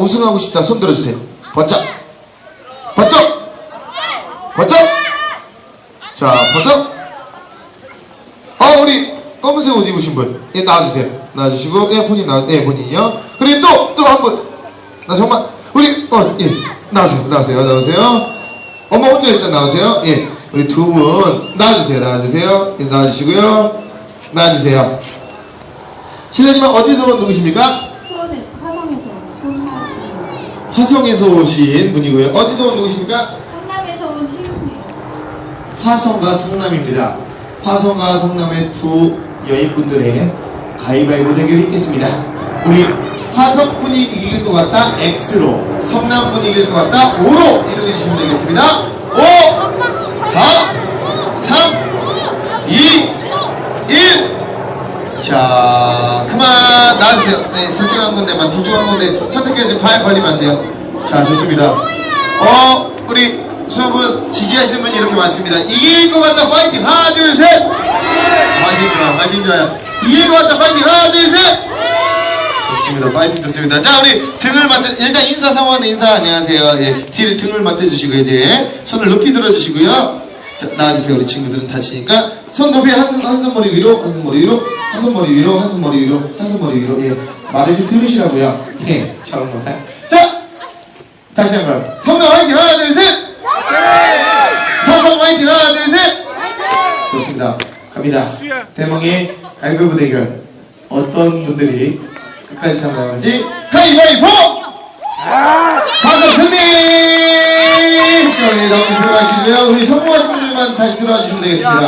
우승하고 싶다. 손 들어주세요. 번쩍. 번쩍. 번쩍. 자, 번쩍. 어, 우리 검은색 옷 입으신 분. 예, 나와주세요. 나와주시고, 예, 본인 나와, 예, 본인이요. 그리고 또, 또 한 분. 나 정말, 우리, 어, 예, 나오세요. 나오세요. 나오세요. 엄마 혼자 일단 나오세요. 예, 우리 두 분. 나와주세요. 나와주세요. 예, 나와주시고요. 나와주세요. 실례지만 어디서 온 누구십니까? 수원에 화성에서 손맞이 화성에서 오신 분이고요. 어디서 온 누구십니까? 상남에서 온 채용이 화성과 성남입니다. 화성과 성남의 두 여인분들의 가위바위보 대결이 있겠습니다. 우리 화성분이 이길 것 같다 X로 성남분이 이길 것 같다 O로 이동해 주시면 되겠습니다. 5, 4, 3, 2, 1. 자, 그만 나와주세요. 네, 둘중한 건데만, 둘중한 건데 선택해야지 발 걸리면 안 돼요. 자, 좋습니다. 어, 우리 수업은 지지하시는 분이 이렇게 많습니다. 이길 것 같다, 파이팅! 하나, 둘, 셋! 파이팅 좋아, 파이팅 좋아요. 이길 것 같다, 파이팅! 하나, 둘, 셋! 좋습니다. 파이팅 좋습니다. 자, 우리 등을 만들, 일단 인사 상황 인사 안녕하세요. 예, 뒤를 등을 만들어주시고, 이제 손을 높이 들어주시고요. 자, 나와주세요. 우리 친구들은 다치니까. 손 높이 한 손, 한 손 머리 위로, 한 손 머리 위로, 한 손 머리 위로, 한 손 머리 위로, 한 손 머리 위로. 예, 말을 좀 들으시라고요. 예, 저런 거. 자, 다시 한 번. 성남 화이팅! 하나, 둘, 셋! 화성 화이팅! 하나, 둘, 셋! 좋습니다. 갑니다. 대망의 가위바위보 대결. 어떤 분들이 끝까지 살아남을지 가위바위보! 가서 승리! 자, 우리 다음 들어가시고요. 우리 성공하신 분들만 다시 들어와 주시면 되겠습니다.